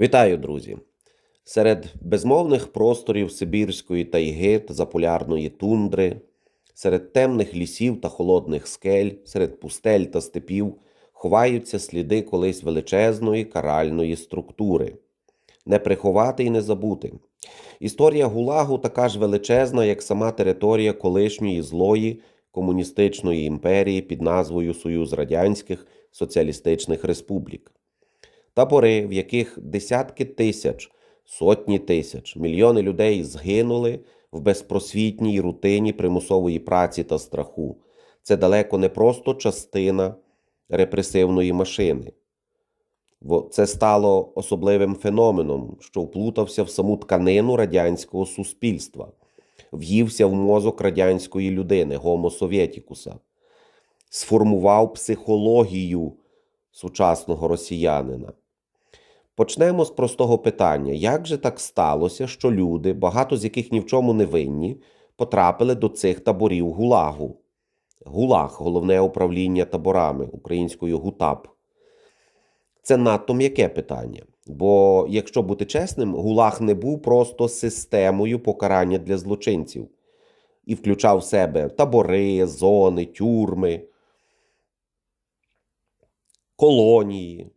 Вітаю, друзі! Серед безмовних просторів Сибірської тайги та заполярної тундри, серед темних лісів та холодних скель, серед пустель та степів ховаються сліди колись величезної каральної структури. Не приховати і не забути. Історія Гулагу така ж величезна, як сама територія колишньої злої комуністичної імперії під назвою Союз Радянських Соціалістичних Республік табори, в яких десятки тисяч, сотні тисяч, мільйони людей згинули в безпросвітній рутині примусової праці та страху. Це далеко не просто частина репресивної машини. Це стало особливим феноменом, що вплутався в саму тканину радянського суспільства, в'ївся в мозок радянської людини, гомо совєтікуса, сформував психологію сучасного росіянина. Почнемо з простого питання: як же так сталося, що люди, багато з яких ні в чому не винні, потрапили до цих таборів ГУЛАГу? ГУЛАГ головне управління таборами українською ГУТАП. Це надто м'яке питання. Бо, якщо бути чесним, ГУЛАГ не був просто системою покарання для злочинців і включав в себе табори, зони, тюрми, колонії.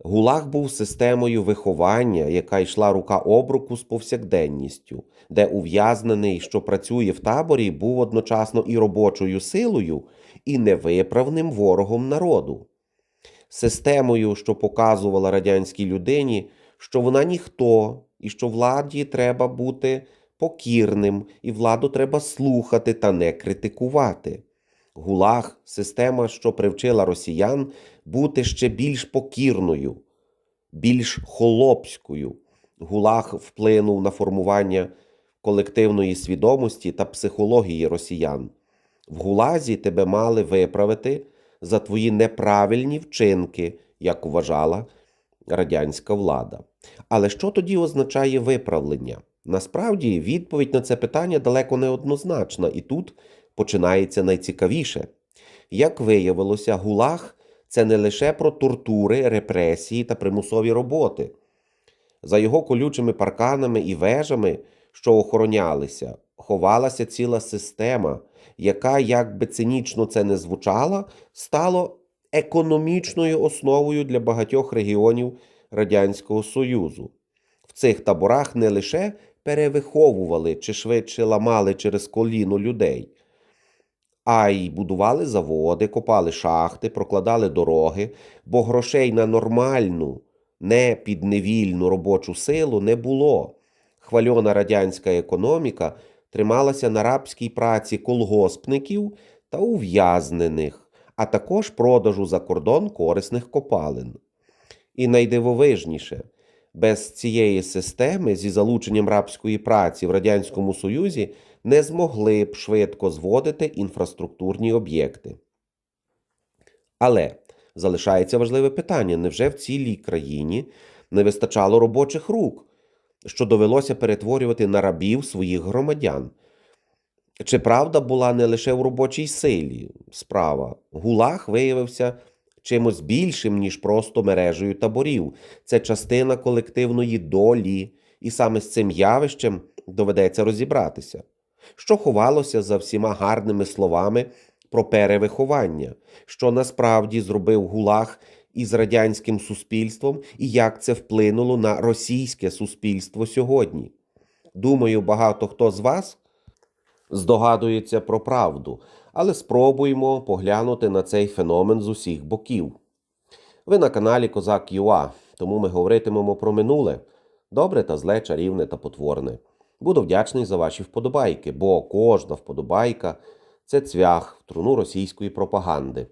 ГУЛАГ був системою виховання, яка йшла рука об руку з повсякденністю, де ув'язнений, що працює в таборі, був одночасно і робочою силою, і невиправним ворогом народу. Системою, що показувала радянській людині, що вона ніхто, і що владі треба бути покірним, і владу треба слухати та не критикувати. ГУЛАГ система, що привчила росіян бути ще більш покірною, більш холопською. ГУЛАГ вплинув на формування колективної свідомості та психології росіян. В ГУЛАЗі тебе мали виправити за твої неправильні вчинки, як вважала радянська влада. Але що тоді означає виправлення? Насправді відповідь на це питання далеко не однозначна, і тут починається найцікавіше. Як виявилося, ГУЛАГ це не лише про тортури, репресії та примусові роботи. За його колючими парканами і вежами, що охоронялися, ховалася ціла система, яка, як би цинічно це не звучало, стало економічною основою для багатьох регіонів Радянського Союзу. В цих таборах не лише перевиховували чи швидше ламали через коліно людей, а й будували заводи, копали шахти, прокладали дороги, бо грошей на нормальну, не підневільну робочу силу не було. Хвальона радянська економіка трималася на рабській праці колгоспників та ув'язнених, а також продажу за кордон корисних копалин. І найдивовижніше, без цієї системи зі залученням рабської праці в Радянському Союзі не змогли б швидко зводити інфраструктурні об'єкти. Але залишається важливе питання: невже в цілій країні не вистачало робочих рук, що довелося перетворювати на рабів своїх громадян? Чи правда була не лише в робочій силі справа? Гулаг виявився чимось більшим, ніж просто мережею таборів. Це частина колективної долі, і саме з цим явищем доведеться розібратися. Що ховалося за всіма гарними словами про перевиховання, що насправді зробив гулаг із радянським суспільством і як це вплинуло на російське суспільство сьогодні? Думаю, багато хто з вас здогадується про правду, але спробуємо поглянути на цей феномен з усіх боків. Ви на каналі Козак ЮА, тому ми говоритимемо про минуле добре та зле, чарівне та потворне. Буду вдячний за ваші вподобайки, бо кожна вподобайка це цвях в труну російської пропаганди,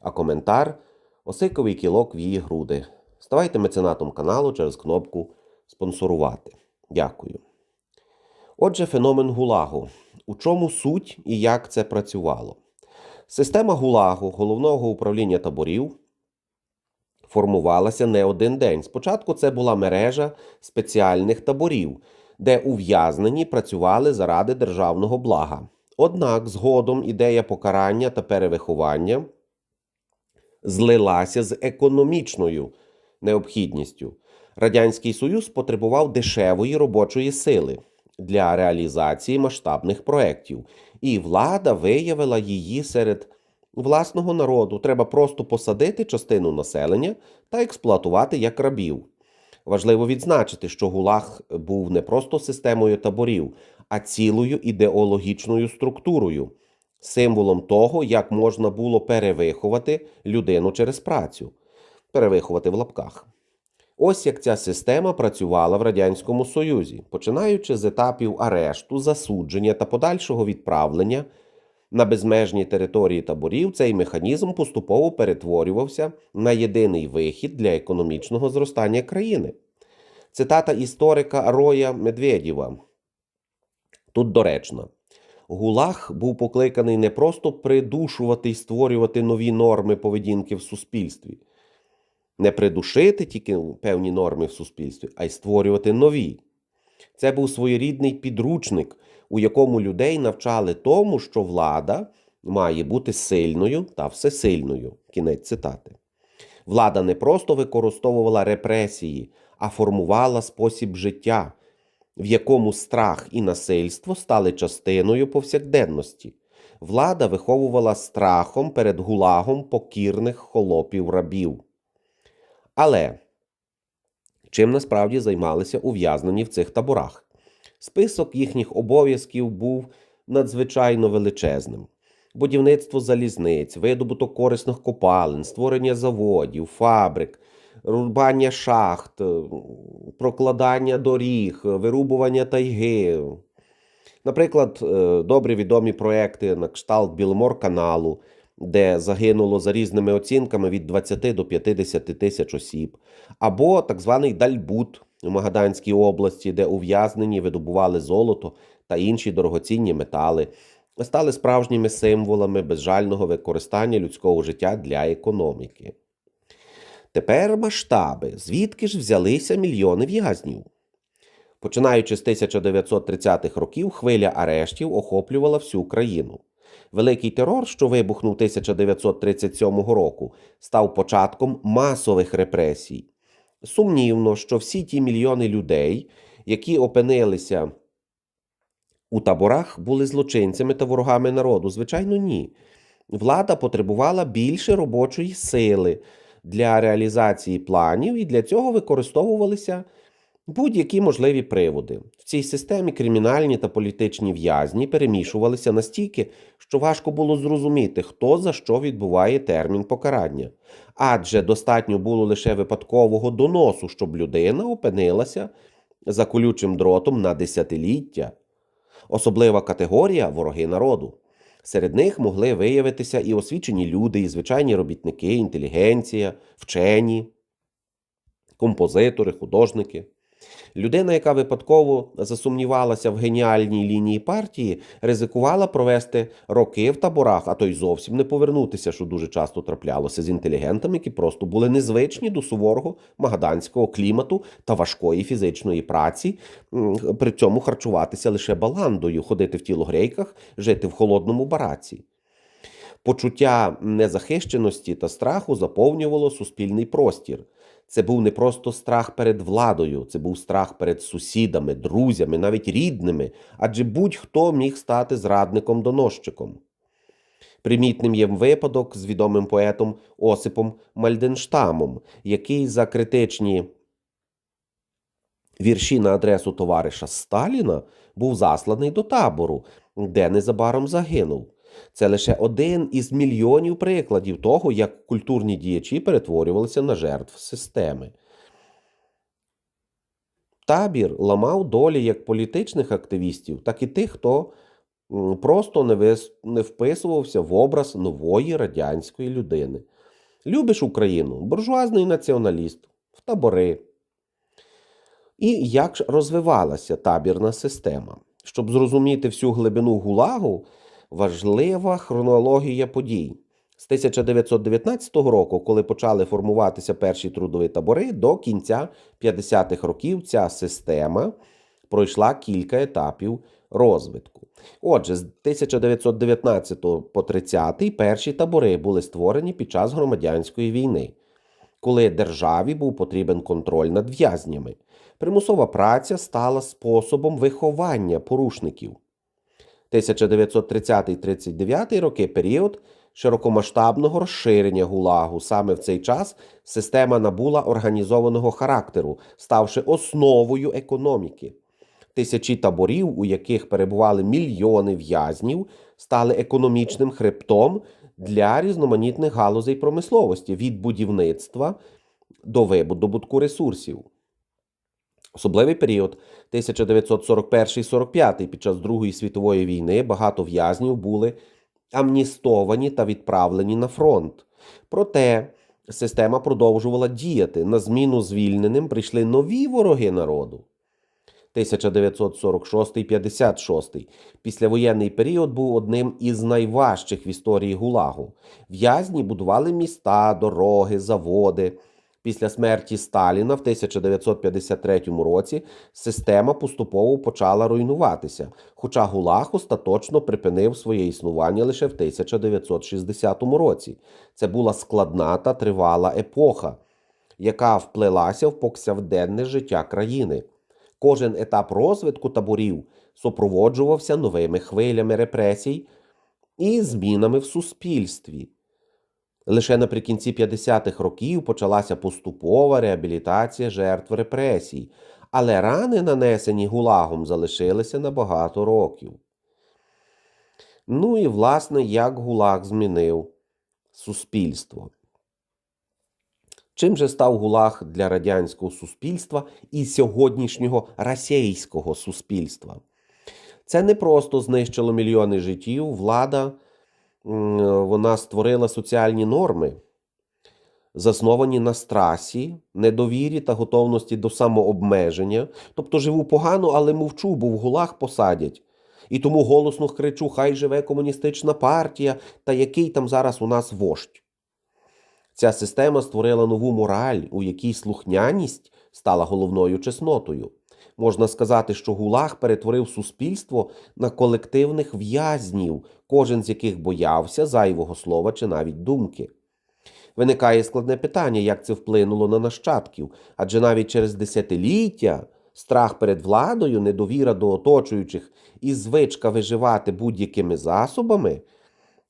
а коментар осиковий кілок в її груди. Ставайте меценатом каналу через кнопку спонсорувати. Дякую. Отже, феномен гулагу. У чому суть і як це працювало? Система гулагу, головного управління таборів, формувалася не один день. Спочатку це була мережа спеціальних таборів, де ув'язнені працювали заради державного блага. Однак згодом ідея покарання та перевиховання злилася з економічною необхідністю. Радянський Союз потребував дешевої робочої сили для реалізації масштабних проєктів, і влада виявила її серед власного народу. Треба просто посадити частину населення та експлуатувати як рабів. Важливо відзначити, що ГУЛАГ був не просто системою таборів, а цілою ідеологічною структурою, символом того, як можна було перевиховати людину через працю, перевиховати в лапках. Ось як ця система працювала в Радянському Союзі, починаючи з етапів арешту, засудження та подальшого відправлення на безмежні території таборів, цей механізм поступово перетворювався на єдиний вихід для економічного зростання країни. Цитата історика Роя Медведєва. Тут доречна. Гулаг був покликаний не просто придушувати і створювати нові норми поведінки в суспільстві, не придушити тільки певні норми в суспільстві, а й створювати нові. Це був своєрідний підручник, у якому людей навчали тому, що влада має бути сильною та всесильною. Кінець цитати. Влада не просто використовувала репресії, а формувала спосіб життя, в якому страх і насильство стали частиною повсякденності. Влада виховувала страхом перед гулагом покірних холопів рабів. Але чим насправді займалися ув'язнені в цих таборах? Список їхніх обов'язків був надзвичайно величезним. Будівництво залізниць, видобуток корисних копалин, створення заводів, фабрик, рубання шахт, прокладання доріг, вирубування тайги. Наприклад, е, добре відомі проекти на кшталт Білмор-каналу, де загинуло за різними оцінками від 20 до 50 тисяч осіб, або так званий Дальбут у Магаданській області, де ув'язнені видобували золото та інші дорогоцінні метали, стали справжніми символами безжального використання людського життя для економіки. Тепер масштаби, звідки ж взялися мільйони в'язнів. Починаючи з 1930-х років, хвиля арештів охоплювала всю країну. Великий терор, що вибухнув 1937 року, став початком масових репресій. Сумнівно, що всі ті мільйони людей, які опинилися у таборах, були злочинцями та ворогами народу. Звичайно, ні. Влада потребувала більше робочої сили для реалізації планів, і для цього використовувалися будь-які можливі приводи. В цій системі кримінальні та політичні в'язні перемішувалися настільки, що важко було зрозуміти, хто за що відбуває термін покарання. Адже достатньо було лише випадкового доносу, щоб людина опинилася за колючим дротом на десятиліття. Особлива категорія вороги народу. Серед них могли виявитися і освічені люди, і звичайні робітники, інтелігенція, вчені, композитори, художники. Людина, яка випадково засумнівалася в геніальній лінії партії, ризикувала провести роки в таборах, а то й зовсім не повернутися, що дуже часто траплялося з інтелігентами, які просто були незвичні до суворого магаданського клімату та важкої фізичної праці, при цьому харчуватися лише баландою, ходити в тілогрейках, жити в холодному бараці. Почуття незахищеності та страху заповнювало суспільний простір. Це був не просто страх перед владою, це був страх перед сусідами, друзями, навіть рідними, адже будь-хто міг стати зрадником доносчиком. Примітним є випадок з відомим поетом Осипом Мальденштамом, який за критичні вірші на адресу товариша Сталіна був засланий до табору, де незабаром загинув. Це лише один із мільйонів прикладів того, як культурні діячі перетворювалися на жертв системи. Табір ламав долі як політичних активістів, так і тих, хто просто не, вис... не вписувався в образ нової радянської людини. Любиш Україну, буржуазний націоналіст, в табори. І як ж розвивалася табірна система? Щоб зрозуміти всю глибину гулагу, важлива хронологія подій. З 1919 року, коли почали формуватися перші трудові табори, до кінця 50-х років ця система пройшла кілька етапів розвитку. Отже, з 1919 по 30 перші табори були створені під час громадянської війни. коли державі був потрібен контроль над в'язнями. Примусова праця стала способом виховання порушників. 1930-39 роки період широкомасштабного розширення ГУЛАГу. Саме в цей час система набула організованого характеру, ставши основою економіки. Тисячі таборів, у яких перебували мільйони в'язнів, стали економічним хребтом для різноманітних галузей промисловості від будівництва до видобутку ресурсів. Особливий період 1941-45 під час Другої світової війни багато в'язнів були амністовані та відправлені на фронт. Проте система продовжувала діяти. На зміну звільненим прийшли нові вороги народу. 1946-56 післявоєнний період був одним із найважчих в історії ГУЛАГу. В'язні будували міста, дороги, заводи. Після смерті Сталіна в 1953 році система поступово почала руйнуватися, хоча ГУЛАГ остаточно припинив своє існування лише в 1960 році. Це була складна та тривала епоха, яка вплелася в повсякденне життя країни. Кожен етап розвитку таборів супроводжувався новими хвилями репресій і змінами в суспільстві. Лише наприкінці 50-х років почалася поступова реабілітація жертв репресій, але рани, нанесені гулагом, залишилися на багато років. Ну і, власне, як гулаг змінив суспільство. Чим же став ГУЛАГ для радянського суспільства і сьогоднішнього російського суспільства? Це не просто знищило мільйони життів, влада вона створила соціальні норми, засновані на страсі, недовірі та готовності до самообмеження. Тобто живу погано, але мовчу, бо в гулах посадять. І тому голосно кричу: Хай живе комуністична партія, та який там зараз у нас вождь. Ця система створила нову мораль, у якій слухняність стала головною чеснотою. Можна сказати, що Гулаг перетворив суспільство на колективних в'язнів, кожен з яких боявся зайвого слова чи навіть думки. Виникає складне питання, як це вплинуло на нащадків, адже навіть через десятиліття страх перед владою, недовіра до оточуючих і звичка виживати будь-якими засобами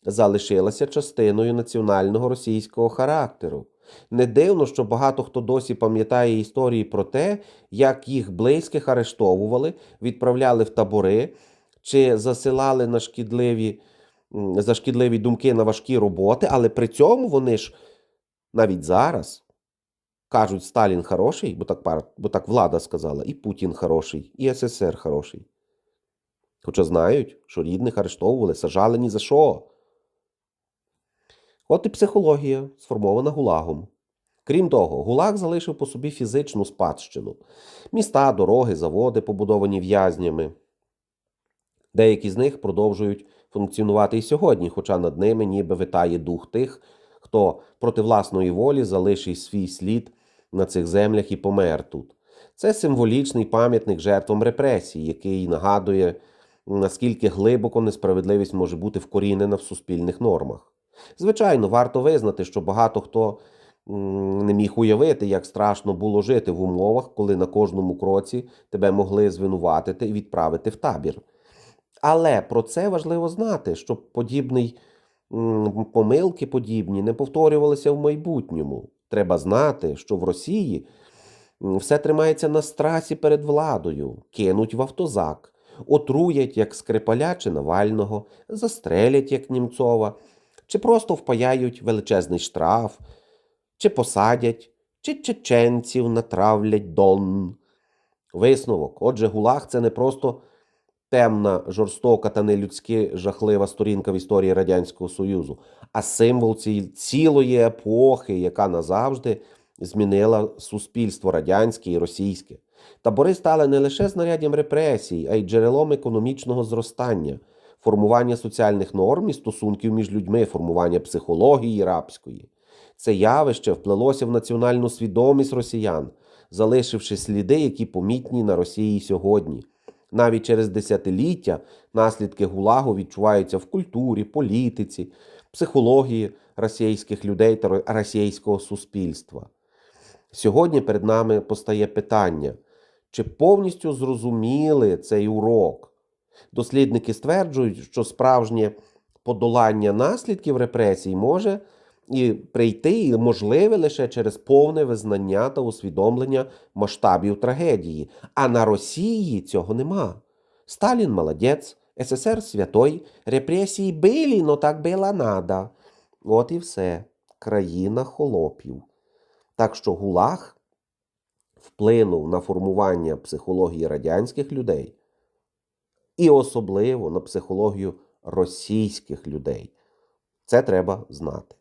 залишилася частиною національного російського характеру. Не дивно, що багато хто досі пам'ятає історії про те, як їх близьких арештовували, відправляли в табори чи засилали на шкідливі, за шкідливі думки на важкі роботи, але при цьому вони ж навіть зараз кажуть, Сталін хороший, бо так, бо так влада сказала, і Путін хороший, і СССР хороший. Хоча знають, що рідних арештовували, сажали ні за що. От і психологія, сформована гулагом. Крім того, гулаг залишив по собі фізичну спадщину: міста, дороги, заводи, побудовані в'язнями. Деякі з них продовжують функціонувати і сьогодні, хоча над ними ніби витає дух тих, хто проти власної волі залишив свій слід на цих землях і помер тут. Це символічний пам'ятник жертвам репресій, який нагадує, наскільки глибоко несправедливість може бути вкорінена в суспільних нормах. Звичайно, варто визнати, що багато хто не міг уявити, як страшно було жити в умовах, коли на кожному кроці тебе могли звинуватити і відправити в табір. Але про це важливо знати, щоб подібний помилки подібні не повторювалися в майбутньому. Треба знати, що в Росії все тримається на страсі перед владою, кинуть в автозак, отруять як Скрипаля чи Навального, застрелять як Німцова чи просто впаяють величезний штраф, чи посадять, чи чеченців натравлять дон. Висновок. Отже, гулаг це не просто темна, жорстока та нелюдськи жахлива сторінка в історії Радянського Союзу, а символ цілої епохи, яка назавжди змінила суспільство радянське і російське. Табори стали не лише знаряддям репресій, а й джерелом економічного зростання формування соціальних норм і стосунків між людьми, формування психології рабської. Це явище вплелося в національну свідомість росіян, залишивши сліди, які помітні на Росії сьогодні. Навіть через десятиліття наслідки гулагу відчуваються в культурі, політиці, психології російських людей та російського суспільства. Сьогодні перед нами постає питання, чи повністю зрозуміли цей урок. Дослідники стверджують, що справжнє подолання наслідків репресій може і прийти можливе лише через повне визнання та усвідомлення масштабів трагедії. А на Росії цього нема. Сталін молодець, СССР святой, репресії били, но так було надо. От і все. Країна холопів. Так що ГУЛАГ вплинув на формування психології радянських людей і особливо на психологію російських людей. Це треба знати.